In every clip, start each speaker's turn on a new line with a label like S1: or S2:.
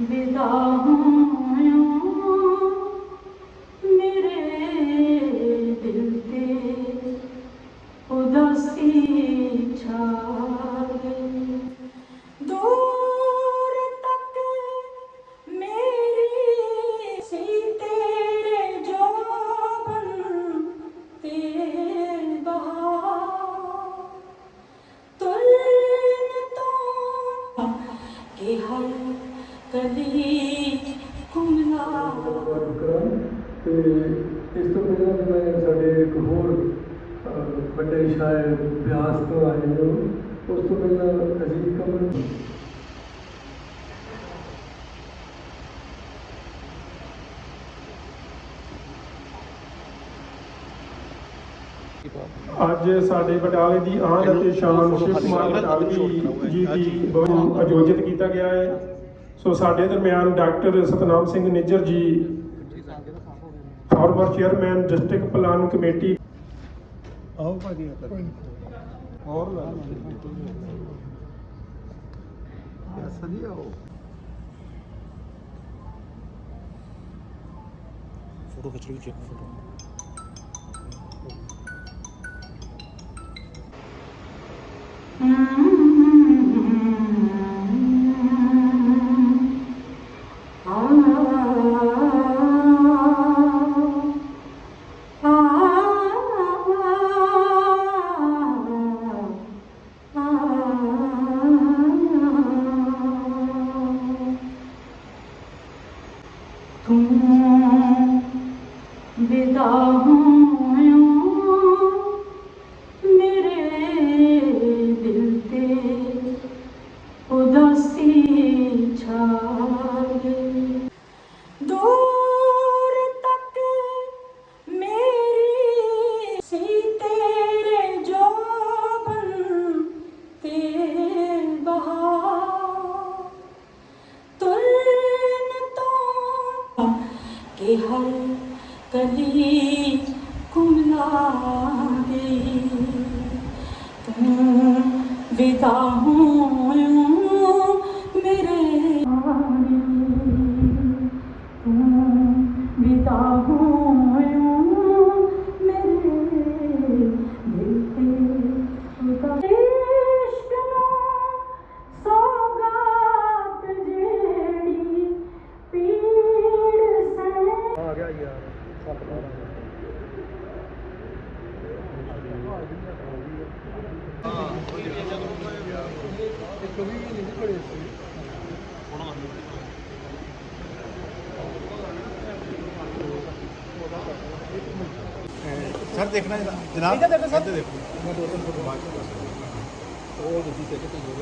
S1: ਵਿਦਾ ਹੋਇਓ ਮੇਰੇ ਦਿਲ ਤੇ ਉਦਾਸੀ ਛਾ ਦੂਰ ਤੱਕ ਮੇਰੀ ਸੀ ਤੇਰੇ ਜੋਬਨ ਤੇ ਬਹਾ ਤੁਰਨ ਤੋਂ ਕਿ ਹਰ ਕਲੀ ਕੁਮਲਾ
S2: ਕਰਾਂ ਤੇ ਇਸ ਤੋਂ ਪਹਿਲਾਂ ਵੀ ਮੈਂ ਸਾਡੇ ਇੱਕ ਹੋਰ ਅਹ, ਵੱਡੇ ਸ਼ਾਇਰ ਬਿਆਸ ਤੋਂ ਆਏ ਨੇ ਉਹ। ਉਸ ਤੋਂ ਪਹਿਲਾਂ ਅਜੀਤ ਕਮਲ
S3: ਅੱਜ ਸਾਡੇ ਬਟਾਲੇ ਦੀ ਆਨ ਅਤੇ ਸ਼ਾਨ ਸ਼ਿਵ ਕੁਮਾਰ ਬਟਾਲਵੀ ਜੀ ਦੀ ਬਹੁਤ ਆਯੋਜਿਤ ਕੀਤਾ ਗਿਆ ਹੈ। ਸੋ ਸਾਡੇ ਦਰਮਿਆਨ doctor Satnam Singh Nijjar ji former chairman district plan committee
S2: ਆਓ ਭਾਜੀ
S3: ਹੋਰ
S2: ਸਦੀਆ ਹੋ
S4: ਫੋਟੋ ਖਿੱਚ ਲਈ ਚੈੱਕ ਫੋਟੋ
S1: ਤੂੰ ਕੁਮਲਾ ਗਈ ਤੂੰ
S4: ਸਰ ਦੇਖਣਾ ਜਨਾਬ ਇੱਧਰ ਦੇਖੋ ਸਰ ਦੇਖੋ ਮੈਂ ਦੋ ਤਿੰਨ ਫੋਟੋ ਬਾਅਦ ਚ ਉਹ ਦੂਜੀ ਤੇ ਤੇ ਜੋ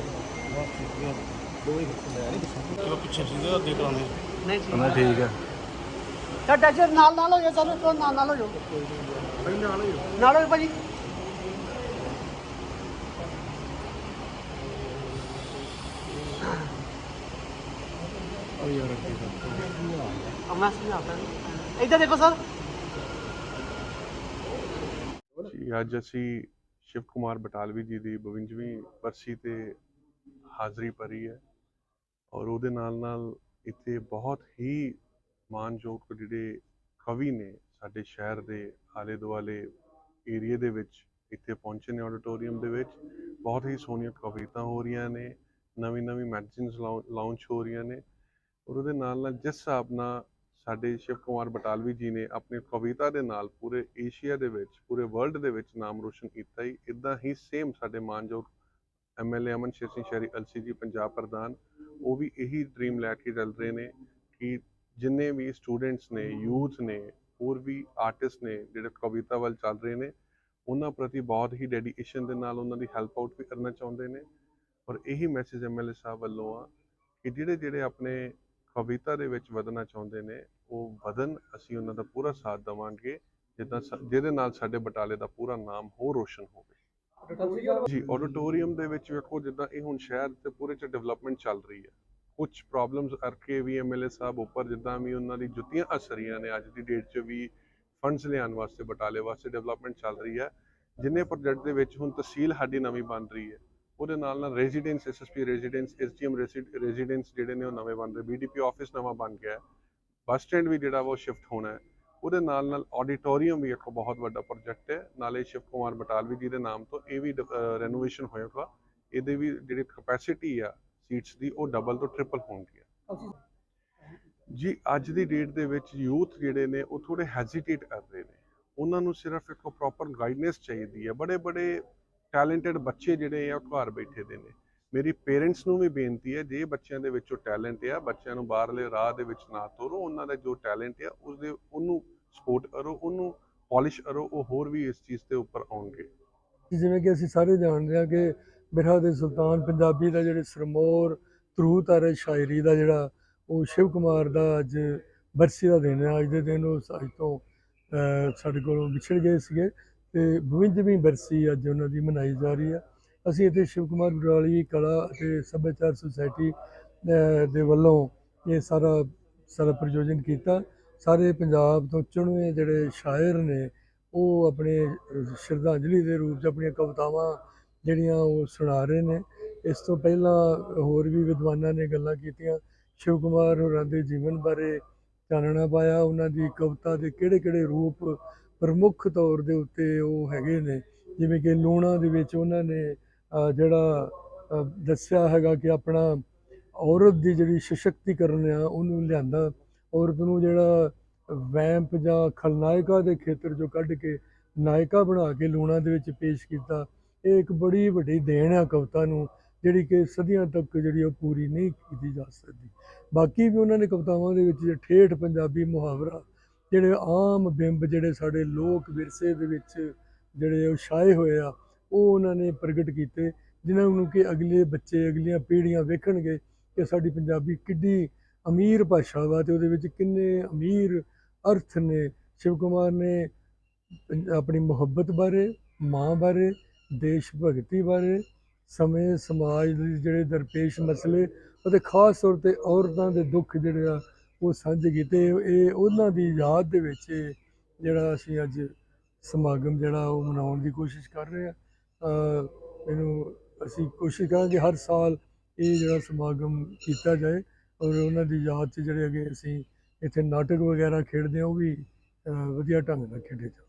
S4: ਦੋ ਹੀ ਚਲੋ ਪਿੱਛੇ ਸੀਗਾ ਅੱਗੇ ਕਰਾਉਣੇ
S5: ਨਹੀਂ ਠੀਕ
S4: ਹਾਂ ਠੀਕ ਹੈ
S5: ਤਾਂ ਟੱਚਰ ਨਾਲ ਨਾਲ ਹੋ ਜਾ ਸਰ ਤੋਂ ਨਾਲ ਨਾਲ ਹੋ ਜਾ
S4: ਭਾਈ ਨਾਲ ਹੀ
S5: ਨਾਲ ਹੋ ਜਾਓ ਭਾਜੀ
S4: ਉਹ ਯਾਰ ਅੱਗੇ
S5: अब मैं समझाता हूँ इधर देखो सर
S6: ਜੀ ਅੱਜ ਅਸੀਂ ਸ਼ਿਵ ਕੁਮਾਰ ਬਟਾਲਵੀ ਜੀ ਦੀ 52ਵੀਂ ਬਰਸੀ ਤੇ ਹਾਜ਼ਰੀ ਭਰੀ ਹੈ ਔਰ ਉਹਦੇ ਨਾਲ ਨਾਲ ਇੱਥੇ ਬਹੁਤ ਹੀ ਮਾਨਯੋਗ ਜਿਹੜੇ ਕਵੀ ਨੇ ਸਾਡੇ ਸ਼ਹਿਰ ਦੇ ਆਲੇ ਦੁਆਲੇ ਏਰੀਏ ਦੇ ਵਿੱਚ ਇੱਥੇ ਪਹੁੰਚੇ ਨੇ ਆਡੀਟੋਰੀਅਮ ਦੇ ਵਿੱਚ। ਬਹੁਤ ਹੀ ਸੋਹਣੀਆਂ ਕਵਿਤਾ ਹੋ ਰਹੀਆਂ ਨੇ ਨਵੀਂ ਨਵੀਂ ਮੈਗਜ਼ੀਨਸ ਲਾਂਚ ਹੋ ਰਹੀਆਂ ਨੇ ਔਰ ਉਹਦੇ ਨਾਲ ਨਾਲ ਜਿਸ ਹਿਸਾਬ ਨਾਲ ਸਾਡੇ ਸ਼ਿਵ ਕੁਮਾਰ ਬਟਾਲਵੀ ਜੀ ਨੇ ਆਪਣੀ ਕਵਿਤਾ ਦੇ ਨਾਲ ਪੂਰੇ ਏਸ਼ੀਆ ਦੇ ਵਿੱਚ, ਪੂਰੇ ਵਰਲਡ ਦੇ ਵਿੱਚ ਨਾਮ ਰੋਸ਼ਨ ਕੀਤਾ ਹੀ ਇਦਾਂ ਹੀ ਸੇਮ ਸਾਡੇ ਮਾਨਯੋਗ ਐਮਐਲਏ ਅਮਨ ਸ਼ੇਰ ਸਿੰਘ ਸ਼ਹਿਰੀ, ਅਲਸੀ ਜੀ, ਪੰਜਾਬ ਪ੍ਰਧਾਨ, ਉਹ ਵੀ ਇਹੀ ਡ੍ਰੀਮ ਲੈ ਕੇ ਚੱਲ ਰਹੇ ਨੇ ਕਿ ਜਿੰਨੇ ਵੀ ਸਟੂਡੈਂਟਸ ਨੇ ਯੂਥ ਨੇ, ਹੋਰ ਵੀ ਆਰਟਿਸਟ ਨੇ ਜਿਹੜੇ ਕਵਿਤਾ ਵੱਲ ਚੱਲ ਰਹੇ ਨੇ, ਉਹਨਾਂ ਪ੍ਰਤੀ ਬਹੁਤ ਹੀ ਡੈਡੀਕੇਸ਼ਨ ਦੇ ਨਾਲ ਉਹਨਾਂ ਦੀ ਹੈਲਪ ਆਊਟ ਵੀ ਕਰਨਾ ਚਾਹੁੰਦੇ ਨੇ। ਔਰ ਇਹੀ ਮੈਸੇਜ ਐਮਐਲਏ ਸਾਹਿਬ ਵੱਲੋਂ ਆ ਕਿ ਜਿਹੜੇ ਜਿਹੜੇ ਆਪਣੇ ਕਵਿਤਾ ਦੇ ਵਿੱਚ ਵਧਣਾ ਚਾਹੁੰਦੇ ਨੇ, ਉਹ ਵਧਣ ਅਸੀਂ ਉਹਨਾਂ ਦਾ ਪੂਰਾ ਸਾਥ ਦੇਵਾਂਗੇ, ਜਿੱਦਾਂ ਜਿਹਦੇ ਨਾਲ ਸਾਡੇ ਬਟਾਲੇ ਦਾ ਪੂਰਾ ਨਾਮ ਹੋਰ ਰੋਸ਼ਨ ਹੋਵੇ। ਜੀ ਆਡੀਟੋਰੀਅਮ ਦੇ ਵਿੱਚ ਵੇਖੋ, ਜਿੱਦਾਂ ਇਹ ਹੁਣ ਸ਼ਹਿਰ ਤੇ ਪੂਰੇ ਚ ਡਿਵੈਲਪਮੈਂਟ ਚੱਲ ਰਹੀ ਹੈ। ਕੁਝ ਪ੍ਰੋਬਲਮਸ ਕਰਕੇ ਵੀ ਐਮਐਲਏ ਸਾਹਿਬ ਉੱਪਰ ਜਿੱਦਾਂ ਵੀ ਉਹਨਾਂ ਦੀ ਜੁੱਤੀਆਂ ਅਸਰੀਆਂ ਨੇ, ਅੱਜ ਦੀ ਡੇਟ 'ਚ ਵੀ ਫੰਡਸ ਲਿਆਉਣ ਵਾਸਤੇ, ਬਟਾਲੇ ਵਾਸਤੇ ਡਿਵੈਲਪਮੈਂਟ ਚੱਲ ਰਹੀ ਹੈ। ਜਿੰਨੇ ਪ੍ਰੋਜੈਕਟ ਦੇ ਵਿੱਚ ਹੁਣ ਤਹਿਸੀਲ ਸਾਡੀ ਨਵੀਂ ਬਣ ਰਹੀ ਹੈ। ਉਹਦੇ ਨਾਲ ਨਾਲ residence SSP residence SDM residence ਜਿਹੜੇ ਨੇ ਉਹ ਨਵੇਂ ਬਣ ਰਹੇ ਬੀਡੀਪੀ ਆਫਿਸ ਨਵਾਂ ਬਣ ਗਿਆ ਬੱਸ ਸਟੈਂਡ ਵੀ ਜਿਹੜਾ ਵਾ ਉਹ ਸ਼ਿਫਟ ਹੋਣਾ ਹੈ। ਉਹਦੇ ਨਾਲ ਨਾਲ ਆਡੀਟੋਰੀਅਮ ਵੀ ਇੱਕ ਬਹੁਤ ਵੱਡਾ ਪ੍ਰੋਜੈਕਟ ਹੈ। ਨਾਲੇ ਸ਼ਿਵ ਕੁਮਾਰ ਬਟਾਲਵੀ ਜੀ ਦੇ ਨਾਮ ਤੋਂ ਇਹ ਵੀ ਰੈਨੋਵੇਸ਼ਨ ਹੋਏਗਾ ਇਹਦੇ ਵੀ ਜਿਹੜੀ ਕਪੈਸਿਟੀ ਆ ਸੀਟਸ ਦੀ ਉਹ ਡਬਲ ਤੋਂ ਟ੍ਰਿਪਲ ਹੋਣਗੀਆਂ। ਜੀ, ਅੱਜ ਦੀ ਡੇਟ ਦੇ ਵਿੱਚ ਯੂਥ ਜਿਹੜੇ ਨੇ ਉਹ ਥੋੜੇ ਹੈਜ਼ਿਟੇਟ ਕਰ ਰਹੇ ਨੇ। ਉਹਨਾਂ ਨੂੰ ਸਿਰਫ ਇੱਕ ਪ੍ਰੋਪਰ ਗਾਈਡਨੈਸ ਚਾਹੀਦੀ ਹੈ। ਬੜੇ ਬੜੇ ਟੈਲੈਂਟਡ ਬੱਚੇ ਜਿਹੜੇ ਆ ਉਹ ਘਰ ਬੈਠੇ ਦੇ ਨੇ। ਮੇਰੀ ਪੇਰੈਂਟਸ ਨੂੰ ਵੀ ਬੇਨਤੀ ਹੈ, ਜੇ ਬੱਚਿਆਂ ਦੇ ਵਿੱਚੋਂ ਟੈਲੈਂਟ ਆ, ਬੱਚਿਆਂ ਨੂੰ ਬਾਹਰਲੇ ਰਾਹ ਦੇ ਵਿੱਚ ਨਾ ਤੋਰੋ, ਉਹਨਾਂ ਦਾ ਜੋ ਟੈਲੈਂਟ ਆ, ਉਸਦੇ, ਉਹਨੂੰ ਸਪੋਰਟ ਕਰੋ, ਉਹਨੂੰ ਪਾਲਿਸ਼ ਕਰੋ, ਉਹ ਹੋਰ ਵੀ ਇਸ ਚੀਜ਼ ਦੇ ਉੱਪਰ ਆਉਣਗੇ।
S2: ਜਿਵੇਂ ਕਿ ਅਸੀਂ ਸਾਰੇ ਜਾਣਦੇ ਹਾਂ ਕਿ ਬਿਰਹਾ ਦੇ ਸੁਲਤਾਨ ਪੰਜਾਬੀ ਦਾ ਜਿਹੜੇ ਸਰਮੋਰ ਧਰੂਤ ਹੈ ਸ਼ਾਇਰੀ ਦਾ ਜਿਹੜਾ ਉਹ ਸ਼ਿਵ ਕੁਮਾਰ ਦਾ ਅੱਜ ਬਰਸੀ ਦਾ ਦਿਨ ਹੈ ਅੱਜ ਦੇ ਦਿਨ ਉਹ ਅੱਜ ਤੋਂ ਸਾਡੇ ਕੋਲੋਂ ਵਿਛੜ ਗਏ ਸੀਗੇ। ਤੇ 52ਵੀਂ ਬਰਸੀ ਅੱਜ ਉਹਨਾਂ ਦੀ ਮਨਾਈ ਜਾ ਰਹੀ ਹੈ ਅਸੀਂ ਇੱਥੇ ਸ਼ਿਵ ਕੁਮਾਰ ਬਰਾਲੀ ਕਲਾ ਅਤੇ ਸੱਭਿਆਚਾਰ ਸੁਸਾਇਟੀ ਦੇ ਵੱਲੋਂ ਇਹ ਸਾਰਾ ਸਾਰਾ ਪ੍ਰਯੋਜਨ ਕੀਤਾ। ਸਾਰੇ ਪੰਜਾਬ ਤੋਂ ਚੁਣਵੇਂ ਜਿਹੜੇ ਸ਼ਾਇਰ ਨੇ, ਉਹ ਆਪਣੇ ਸ਼ਰਧਾਂਜਲੀ ਦੇ ਰੂਪ 'ਚ ਆਪਣੀਆਂ ਕਵਿਤਾਵਾਂ ਜਿਹੜੀਆਂ ਉਹ ਸੁਣਾ ਰਹੇ ਨੇ। ਇਸ ਤੋਂ ਪਹਿਲਾਂ ਹੋਰ ਵੀ ਵਿਦਵਾਨਾਂ ਨੇ ਗੱਲਾਂ ਕੀਤੀਆਂ। ਸ਼ਿਵ ਕੁਮਾਰ ਹੋਰਾਂ ਦੇ ਜੀਵਨ ਬਾਰੇ ਚਾਨਣਾ ਪਾਇਆ। ਉਹਨਾਂ ਦੀ ਕਵਿਤਾ ਦੇ ਕਿਹੜੇ ਕਿਹੜੇ ਰੂਪ ਪ੍ਰਮੁੱਖ ਤੌਰ ਦੇ ਉੱਤੇ ਉਹ ਹੈਗੇ ਨੇ। ਜਿਵੇਂ ਕਿ ਲੂਣਾ ਦੇ ਵਿੱਚ ਉਹਨਾਂ ਨੇ ਜਿਹੜਾ ਦੱਸਿਆ ਹੈਗਾ ਕਿ ਆਪਣਾ ਔਰਤ ਦੀ ਜਿਹੜੀ ਸਸ਼ਕਤੀਕਰਨ ਆ, ਉਹਨੂੰ ਲਿਆਂਦਾ। ਔਰਤ ਨੂੰ ਜਿਹੜਾ ਵੈਂਪ ਜਾਂ ਖਲਨਾਇਕਾ ਦੇ ਖੇਤਰ ਚੋਂ ਕੱਢ ਕੇ ਨਾਇਕਾ ਬਣਾ ਕੇ ਲੂਣਾ ਦੇ ਵਿੱਚ ਪੇਸ਼ ਕੀਤਾ, ਇਹ ਇੱਕ ਬੜੀ ਵੱਡੀ ਦੇਣ ਆ ਕਵਿਤਾ ਨੂੰ, ਜਿਹੜੀ ਕਿ ਸਦੀਆਂ ਤੱਕ ਜਿਹੜੀ ਉਹ ਪੂਰੀ ਨਹੀਂ ਕੀਤੀ ਜਾ ਸਕਦੀ। ਬਾਕੀ ਵੀ ਉਹਨਾਂ ਨੇ ਕਵਿਤਾਵਾਂ ਦੇ ਵਿੱਚ ਜੇ ਠੇਠ ਪੰਜਾਬੀ ਮੁਹਾਵਰਾ ਜਿਹੜੇ ਆਮ ਬਿੰਬ ਜਿਹੜੇ ਸਾਡੇ ਲੋਕ ਵਿਰਸੇ ਦੇ ਵਿੱਚ ਜਿਹੜੇ ਉਹ ਛਾਏ ਹੋਏ ਆ, ਉਹ ਉਹਨਾਂ ਨੇ ਪ੍ਰਗਟ ਕੀਤੇ, ਜਿਨ੍ਹਾਂ ਨੂੰ ਕਿ ਅਗਲੇ ਬੱਚੇ, ਅਗਲੀਆਂ ਪੀੜ੍ਹੀਆਂ ਵੇਖਣਗੇ ਕਿ ਸਾਡੀ ਪੰਜਾਬੀ ਕਿੱਡੀ ਅਮੀਰ ਭਾਸ਼ਾ ਵਾ ਤੇ ਉਹਦੇ ਵਿੱਚ ਕਿੰਨੇ ਅਮੀਰ ਅਰਥ ਨੇ। ਸ਼ਿਵ ਕੁਮਾਰ ਨੇ ਆਪਣੀ ਮੁਹੱਬਤ ਬਾਰੇ, ਮਾਂ ਬਾਰੇ, ਦੇਸ਼ ਭਗਤੀ ਬਾਰੇ, ਸਮੇਂ, ਸਮਾਜ ਦੇ ਜਿਹੜੇ ਦਰਪੇਸ਼ ਮਸਲੇ, ਅਤੇ ਖਾਸ ਤੌਰ ਤੇ ਔਰਤਾਂ ਦੇ ਦੁੱਖ ਜਿਹੜੇ ਆ ਉਹ ਸਾਂਝੇ ਕੀਤੇ ਇਹ ਉਹਨਾਂ ਦੀ ਯਾਦ ਦੇ ਵਿੱਚ ਜਿਹੜਾ ਅਸੀਂ ਅੱਜ ਸਮਾਗਮ ਜਿਹੜਾ ਉਹ ਮਨਾਉਣ ਦੀ ਕੋਸ਼ਿਸ਼ ਕਰ ਰਹੇ ਆ ਮੈਨੂੰ ਅਸੀਂ ਕੋਸ਼ਿਸ਼ ਕਰਾਂਗੇ ਹਰ ਸਾਲ ਇਹ ਜਿਹੜਾ ਸਮਾਗਮ ਕੀਤਾ ਜਾਏ ਔਰ ਉਹਨਾਂ ਦੀ ਯਾਦ 'ਚ ਜਿਹੜੇ ਅੱਗੇ ਅਸੀਂ ਇੱਥੇ ਨਾਟਕ ਵਗੈਰਾ ਖੇਡਦੇ ਆ ਉਹ ਵੀ ਵਧੀਆ ਢੰਗ ਨਾਲ ਖੇਡੇ ਜਾਣ।